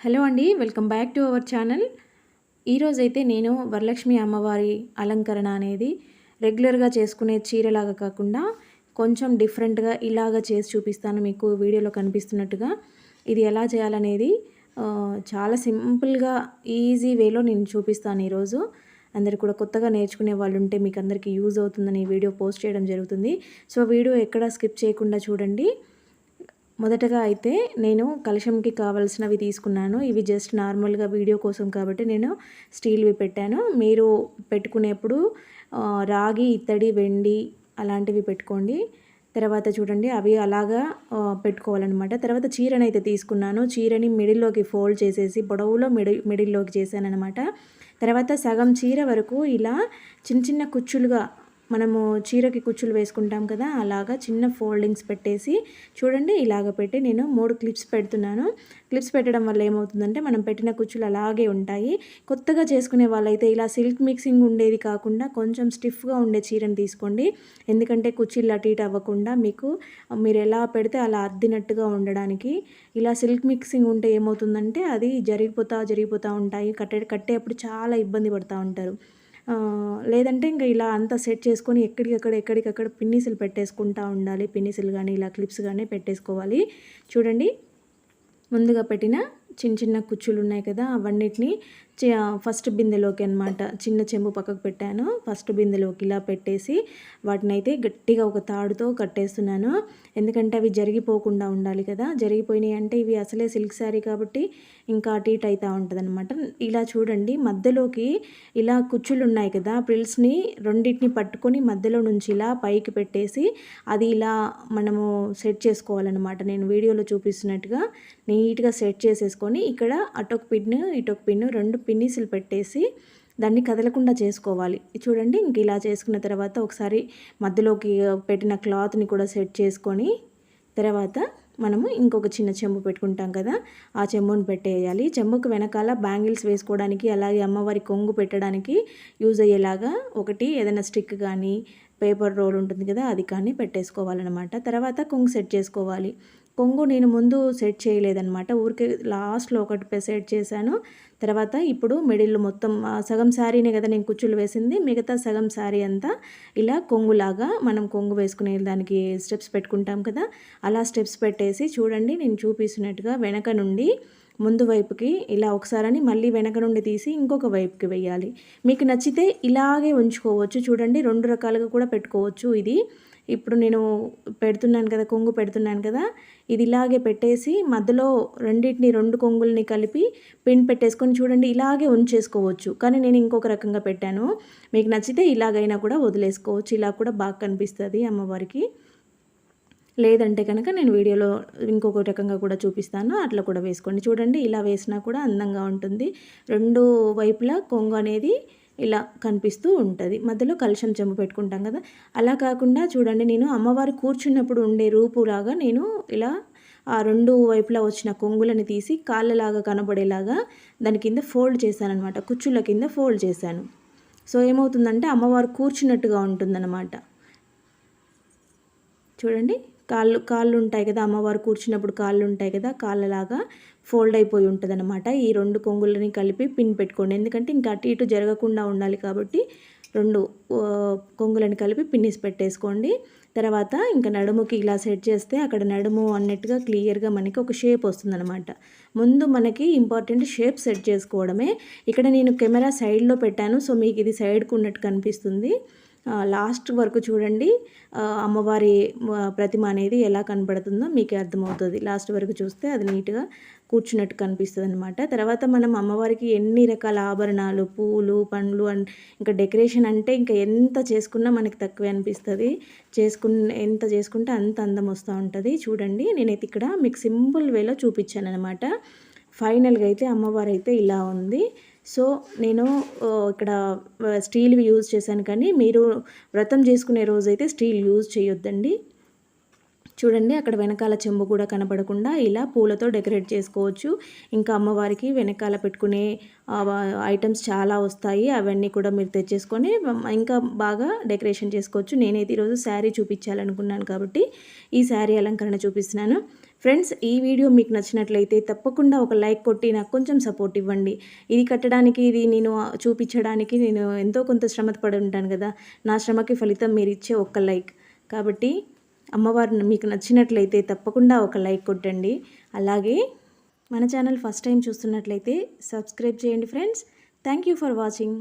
Hello అండి welcome back to our channel. ఈరోజైతే నేను వరలక్ష్మి అమ్మవారి అలంకరణ అనేది రెగ్యులర్గా చేసుకునే చీరలాగా కాకుండా కొంచెం డిఫరెంట్గా ఇలాగా చేసి చూపిస్తాను. మీకు వీడియోలో కనిపిస్తున్నట్టుగా ఇది ఎలా చేయాలనేది చాలా సింపుల్గా ఈజీ వేలో నేను చూపిస్తాను ఈరోజు. అందరు కూడా కొత్తగా నేర్చుకునే వాళ్ళు ఉంటే మీకు అందరికీ యూజ్ అవుతుందని ఈ వీడియో పోస్ట్ చేయడం జరుగుతుంది. సో వీడియో ఎక్కడ స్కిప్ చేయకుండా చూడండి. మొదటగా అయితే నేను కలశంకి కావలసినవి తీసుకున్నాను. ఇవి జస్ట్ నార్మల్గా వీడియో కోసం కాబట్టి నేను స్టీల్వి పెట్టాను. మీరు పెట్టుకునేప్పుడు రాగి ఇత్తడి వెండి అలాంటివి పెట్టుకోండి. తర్వాత చూడండి అవి అలాగా పెట్టుకోవాలన్నమాట. తర్వాత చీరని అయితే తీసుకున్నాను. చీరని మిడిల్లోకి ఫోల్డ్ చేసేసి పొడవులో మిడి మిడిల్లోకి చేశాను అనమాట తర్వాత సగం చీర వరకు ఇలా చిన్న చిన్న కుచ్చులుగా మనము చీరకి కుచ్చులు వేసుకుంటాం కదా అలాగా చిన్న ఫోల్డింగ్స్ పెట్టేసి చూడండి ఇలాగ పెట్టి నేను మూడు క్లిప్స్ పెడుతున్నాను. క్లిప్స్ పెట్టడం వల్ల ఏమవుతుందంటే మనం పెట్టిన కుచ్చులు అలాగే ఉంటాయి. కొత్తగా చేసుకునే వాళ్ళైతే ఇలా సిల్క్ మిక్సింగ్ ఉండేది కాకుండా కొంచెం స్టిఫ్గా ఉండే చీరని తీసుకోండి. ఎందుకంటే కుచ్చిళ్ళు అటు ఇటు అవ్వకుండా మీకు మీరు ఎలా పెడితే అలా అద్దినట్టుగా ఉండడానికి. ఇలా సిల్క్ మిక్సింగ్ ఉంటే ఏమవుతుందంటే అది జరిగిపోతా జరిగిపోతూ ఉంటాయి. కట్టే కట్టేటప్పుడు చాలా ఇబ్బంది పడుతూ ఉంటారు. లేదంటే ఇంకా ఇలా అంతా సెట్ చేసుకొని ఎక్కడికక్కడ ఎక్కడికక్కడ పిన్నిసులు పెట్టేసుకుంటా ఉండాలి. పిన్నిసులు కానీ ఇలా క్లిప్స్ కానీ పెట్టేసుకోవాలి. చూడండి ముందుగా పెట్టిన చిన్న చిన్న కుచ్చులు ఉన్నాయి కదా అవన్నిటిని ఫస్ట్ బిందెలోకి అనమాట చిన్న చెంబు పక్కకు పెట్టాను. ఫస్ట్ బిందెలోకి ఇలా పెట్టేసి వాటిని అయితే గట్టిగా ఒక తాడుతో కట్టేస్తున్నాను. ఎందుకంటే అవి జరిగిపోకుండా ఉండాలి కదా. జరిగిపోయినాయి అంటే ఇవి అసలే సిల్క్ శారీ కాబట్టి ఇంకా అటు ఇటు అవుతూ ఉంటుంది ఇలా చూడండి మధ్యలోకి ఇలా కుచ్చులు ఉన్నాయి కదా ప్రిల్స్ని రెండింటిని పట్టుకొని మధ్యలో నుంచి ఇలా పైకి పెట్టేసి అది ఇలా మనము సెట్ చేసుకోవాలన్నమాట. నేను వీడియోలో చూపిస్తున్నట్టుగా నీట్గా సెట్ చేసుకొని ఇక్కడ అటొక పిన్ను ఇటొక పిన్ రెండు పిన్నీసులు పెట్టేసి దాన్ని కదలకుండా చేసుకోవాలి. చూడండి ఇంక ఇలా చేసుకున్న తర్వాత ఒకసారి మధ్యలోకి పెట్టిన క్లాత్ని కూడా సెట్ చేసుకొని తర్వాత మనము ఇంకొక చిన్న చెంబు పెట్టుకుంటాం కదా ఆ చెంబుని పెట్టేయాలి. చెంబుకు వెనకాల బ్యాంగిల్స్ వేసుకోవడానికి అలాగే అమ్మవారి కొంగు పెట్టడానికి యూజ్ అయ్యేలాగా ఒకటి ఏదైనా స్టిక్ కానీ పేపర్ రోల్ ఉంటుంది కదా అది కానీ పెట్టేసుకోవాలన్నమాట. తర్వాత కొంగు సెట్ చేసుకోవాలి. కొంగు నేను ముందు సెట్ చేయలేదన్నమాట. ఊరికే లాస్ట్లో ఒకటి సెట్ చేశాను. తర్వాత ఇప్పుడు మిడిల్ మొత్తం ఆ సగం శారీనే కదా నేను కుచ్చులు వేసింది. మిగతా సగం శారీ అంతా ఇలా కొంగులాగా మనం కొంగు వేసుకునే దానికి స్టెప్స్ పెట్టుకుంటాం కదా. అలా స్టెప్స్ పెట్టేసి చూడండి నేను చూపిస్తున్నట్టుగా వెనక నుండి ముందు వైపుకి ఇలా ఒకసారని మళ్ళీ వెనక నుండి తీసి ఇంకొక వైపుకి వేయాలి. మీకు నచ్చితే ఇలాగే ఉంచుకోవచ్చు. చూడండి రెండు రకాలుగా కూడా పెట్టుకోవచ్చు ఇది. ఇప్పుడు నేను పెడుతున్నాను కదా కొంగు పెడుతున్నాను కదా ఇది ఇలాగే పెట్టేసి మధ్యలో రెండింటిని రెండు కొంగుల్ని కలిపి పిన్ పెట్టేసుకొని చూడండి ఇలాగే ఉంచేసుకోవచ్చు. కానీ నేను ఇంకొక రకంగా పెట్టాను. మీకు నచ్చితే ఇలాగైనా కూడా వదిలేసుకోవచ్చు. ఇలా కూడా బాగా కనిపిస్తుంది అమ్మవారికి. లేదంటే కనుక నేను వీడియోలో ఇంకొక రకంగా కూడా చూపిస్తాను. అట్లా కూడా వేసుకోండి. చూడండి ఇలా వేసినా కూడా అందంగా ఉంటుంది. రెండు వైపులా కొంగు అనేది ఇలా కనిపిస్తూ ఉంటుంది. మధ్యలో కలుషం చెంబు పెట్టుకుంటాం కదా. అలా కాకుండా చూడండి నేను అమ్మవారు కూర్చున్నప్పుడు ఉండే రూపులాగా నేను ఇలా ఆ రెండు వైపులా వచ్చిన కొంగులని తీసి కాళ్ళలాగా కనబడేలాగా దాని కింద ఫోల్డ్ చేశానమాట అనమాట కుచ్చుల కింద ఫోల్డ్ చేశాను. సో ఏమవుతుందంటే అమ్మవారు కూర్చున్నట్టుగా ఉంటుందన్నమాట. చూడండి కాళ్ళు కాళ్ళు ఉంటాయి కదా అమ్మవారు కూర్చున్నప్పుడు కాళ్ళు ఉంటాయి కదా కాళ్ళలాగా ఫోల్డ్ అయిపోయి ఉంటుంది అనమాట ఈ రెండు కొంగులని కలిపి పిన్ పెట్టుకోండి. ఎందుకంటే ఇంకా అటు ఇటు జరగకుండా ఉండాలి కాబట్టి రెండు కొంగులను కలిపి పిన్నిస్ పెట్టేసుకోండి. తర్వాత ఇంకా నడుముకి ఇలా సెట్ చేస్తే అక్కడ నడుము అన్నట్టుగా క్లియర్గా మనకి ఒక షేప్ వస్తుందన్నమాట. ముందు మనకి ఇంపార్టెంట్ షేప్ సెట్ చేసుకోవడమే. ఇక్కడ నేను కెమెరా సైడ్లో పెట్టాను సో మీకు ఇది సైడ్కు ఉన్నట్టు కనిపిస్తుంది. లాస్ట్ వరకు చూడండి. అమ్మవారి ప్రతిమ అనేది ఎలా కనబడుతుందో మీకు అర్థమవుతుంది. లాస్ట్ వరకు చూస్తే అది నీట్గా కూర్చున్నట్టు కనిపిస్తుంది అనమాట తర్వాత మనం అమ్మవారికి ఎన్ని రకాల ఆభరణాలు పూలు పండ్లు అండ్ ఇంకా డెకరేషన్ అంటే ఇంకా ఎంత చేసుకున్నా మనకి తక్కువే అనిపిస్తుంది. చేసుకున్న ఎంత చేసుకుంటే అంత అందం వస్తూ ఉంటుంది. చూడండి నేనైతే ఇక్కడ మీకు సింపుల్ వేలో చూపించాను అనమాట ఫైనల్గా అయితే అమ్మవారు అయితే ఇలా ఉంది. సో నేను ఇక్కడ స్టీల్వి యూజ్ చేశాను కానీ మీరు వ్రతం చేసుకునే రోజైతే స్టీల్ యూజ్ చేయొద్దండి. చూడండి అక్కడ వెనకాల చెంబు కూడా కనపడకుండా ఇలా పూలతో డెకరేట్ చేసుకోవచ్చు. ఇంకా అమ్మవారికి వెనకాల పెట్టుకునే ఐటమ్స్ చాలా వస్తాయి. అవన్నీ కూడా మీరు తెచ్చేసుకొని ఇంకా బాగా డెకరేషన్ చేసుకోవచ్చు. నేనైతే ఈరోజు శారీ చూపించాలనుకున్నాను కాబట్టి ఈ శారీ అలంకరణ చూపిస్తున్నాను. ఫ్రెండ్స్ ఈ వీడియో మీకు నచ్చినట్లయితే తప్పకుండా ఒక లైక్ కొట్టి నాకు కొంచెం సపోర్ట్ ఇవ్వండి. ఇది కట్టడానికి ఇది నేను చూపించడానికి నేను ఎంతో కొంత శ్రమ పడి ఉంటాను కదా. నా శ్రమకి ఫలితం మీరు ఇచ్చే ఒక్క లైక్. కాబట్టి అమ్మవారిని మీకు నచ్చినట్లయితే తప్పకుండా ఒక లైక్ కొట్టండి. అలాగే మన ఛానల్ ఫస్ట్ టైం చూస్తున్నట్లయితే సబ్స్క్రైబ్ చేయండి friends thank you for watching